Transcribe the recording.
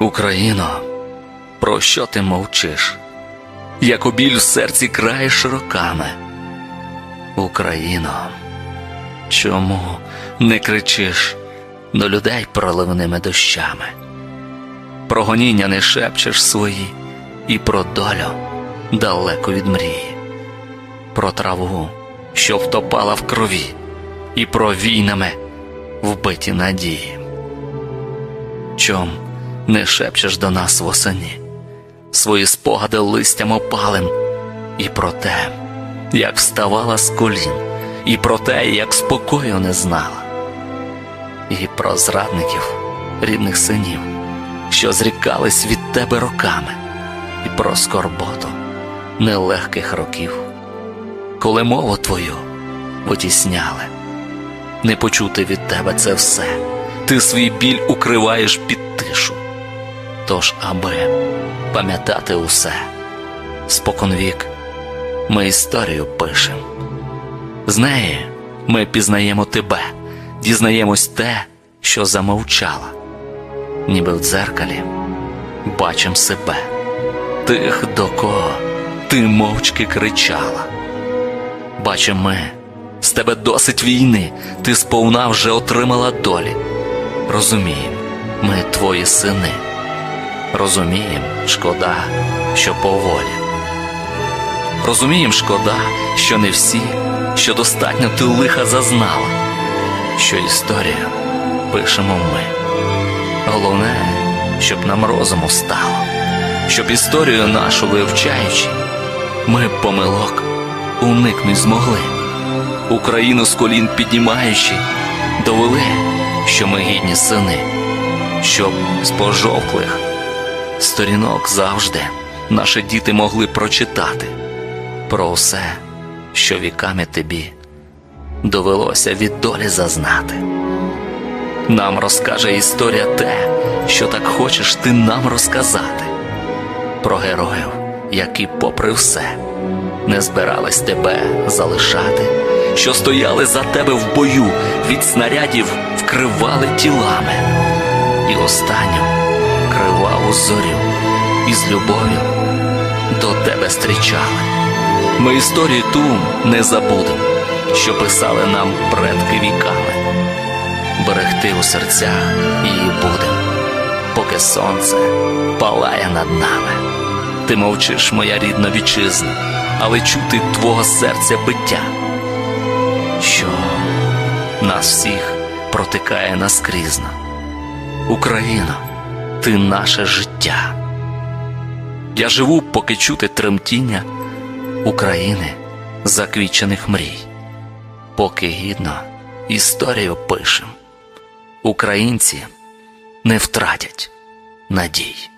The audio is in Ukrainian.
Україно, про що ти мовчиш? Як біль в серці краєш роками. Україно, чому не кричиш до людей проливними дощами? Про гоніння не шепчеш свої, і про долю далеко від мрії, про траву, що втопала в крові, і про війнами вбиті надії. Чом не шепчеш до нас восені, свої спогади листям опалим, і про те, як вставала з колін, і про те, як спокою не знала, і про зрадників, рідних синів, що зрікались від тебе роками, і про скорботу нелегких років, коли мову твою витісняли, не почути від тебе це все, ти свій біль укриваєш під тишу. Тож, аби пам'ятати усе, споконвік ми історію пишем. З неї ми пізнаємо тебе, дізнаємось те, що замовчала, ніби в дзеркалі бачим себе, тих, до кого ти мовчки кричала. Бачим ми, з тебе досить війни, ти сповна вже отримала долі. Розумієм, ми твої сини. Розумієм, шкода, що поволі. Розумієм, шкода, що не всі, що достатньо ти лиха зазнала, що історію пишемо ми. Головне, щоб нам розуму стало, щоб історію нашу вивчаючи, ми помилок уникнуть змогли. Україну з колін піднімаючи, довели, що ми гідні сини, щоб з пожовклих сторінок завжди. Наші діти могли прочитати про все, що віками тобі довелося від долі зазнати. Нам розкаже історія те, що так хочеш ти нам розказати, про героїв, які, попри все, не збирались тебе залишати, що стояли за тебе в бою, від снарядів вкривали тілами, і останню зорю із любов'ю до тебе зустрічали. Ми історію ту не забудем, що писали нам предки віками. Берегти у серцях її будем, поки сонце палає над нами. Ти мовчиш, моя рідна вітчизна, але чути твого серця биття, що нас всіх протикає наскрізно. Україно, ти наше життя. Я живу, поки чути тремтіння України заквічених мрій, поки гідно історію пишем. Українці не втратять надій.